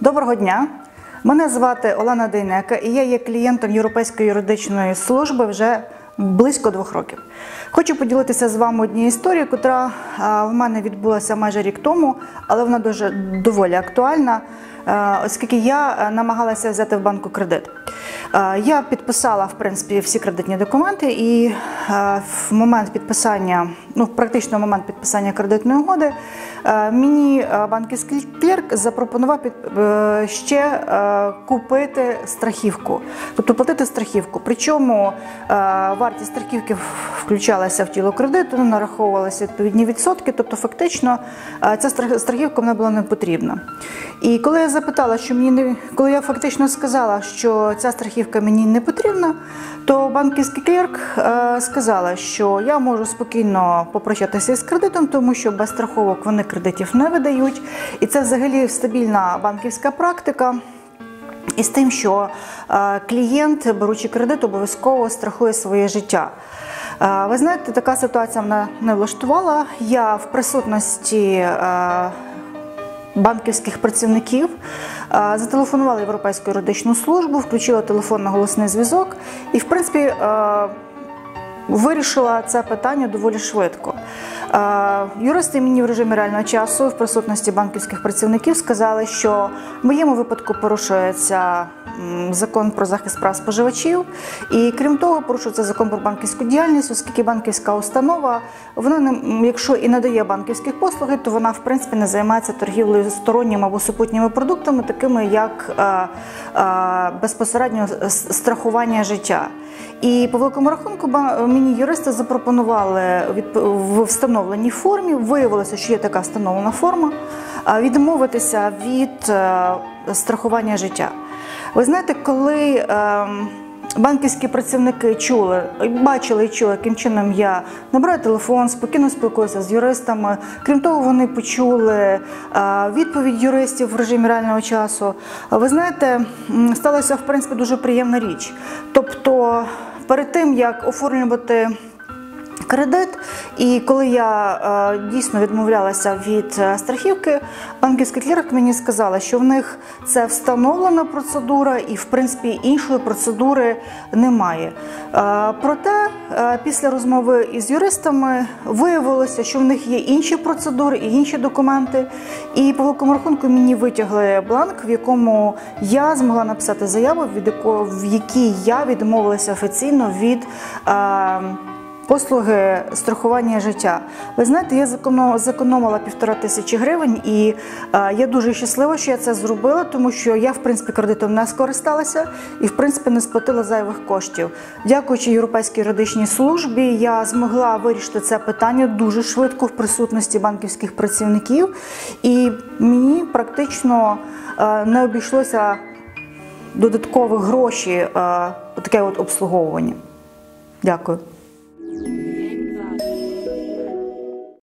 Доброго дня. Мене звати Олена Дейнека і я є клієнтом Європейської юридичної служби вже близько двох років. Хочу поділитися з вами однією історією, яка в мене відбулася майже рік тому, але вона дуже доволі актуальна, оскільки я е, намагалася взяти в банку кредит. Е, Я підписала в принципі всі кредитні документи, і е, в момент підписання, ну практично в момент підписання кредитної угоди, е, мені е, банківський клерк запропонував е, ще е, купити страхівку, тобто платити страхівку. Причому е, вартість страхівки включалася в тіло кредиту, нараховувалися відповідні відсотки, тобто фактично е, ця страх- страхівка мене була не потрібна. І коли я запитала, що мені не коли я фактично сказала, що ця страхівка мені не потрібна, то банківський клерк е, сказала, що я можу спокійно попрощатися з кредитом, тому що без страховок вони кредитів не видають, і це взагалі стабільна банківська практика. І з тим, що е, клієнт, беручи кредит, обов'язково страхує своє життя. Е, Ви знаєте, така ситуація мене не влаштувала. Я в присутності банківських працівників Зателефонували Європейську юридичну службу, включили телефон на голосний зв'язок і, в принципі, вирішила це питання доволі швидко. Е, Юристи мені в режимі реального часу в присутності банківських працівників сказали, що в моєму випадку порушується закон про захист прав споживачів, і крім того, порушується закон про банківську діяльність, оскільки банківська установа, вона якщо і надає банківських послуги, то вона в принципі не займається торгівлею сторонніми або супутніми продуктами, такими як е, е, безпосередньо страхування життя. І по великому рахунку мені юристи запропонували в встановленій формі. Виявилося, що є така встановлена форма, відмовитися від е, страхування життя. Ви знаєте, коли ем, банківські працівники чули, бачили і чули, яким чином я набираю телефон, спокійно спілкуюся з юристами. Крім того, вони почули е, відповідь юристів в режимі реального часу. Ви знаєте, сталася в принципі дуже приємна річ. Тобто, перед тим як оформлювати кредит. І коли я е, дійсно відмовлялася від страхівки, банківський клірик мені сказала, що в них це встановлена процедура, і в принципі іншої процедури немає. Е, проте, е, після розмови із юристами виявилося, що в них є інші процедури і інші документи. І по великому рахунку мені витягли бланк, в якому я змогла написати заяву, в якій я відмовилася офіційно від. Послуги страхування життя. Ви знаєте, я зекономила півтора тисячі гривень, і е, я дуже щаслива, що я це зробила, тому що я, в принципі, кредитом не скористалася і, в принципі, не сплатила зайвих коштів. Дякуючи Європейській юридичній службі, я змогла вирішити це питання дуже швидко в присутності банківських працівників, і мені практично е, не обійшлося додаткових гроші, е, таке от обслуговування. Дякую.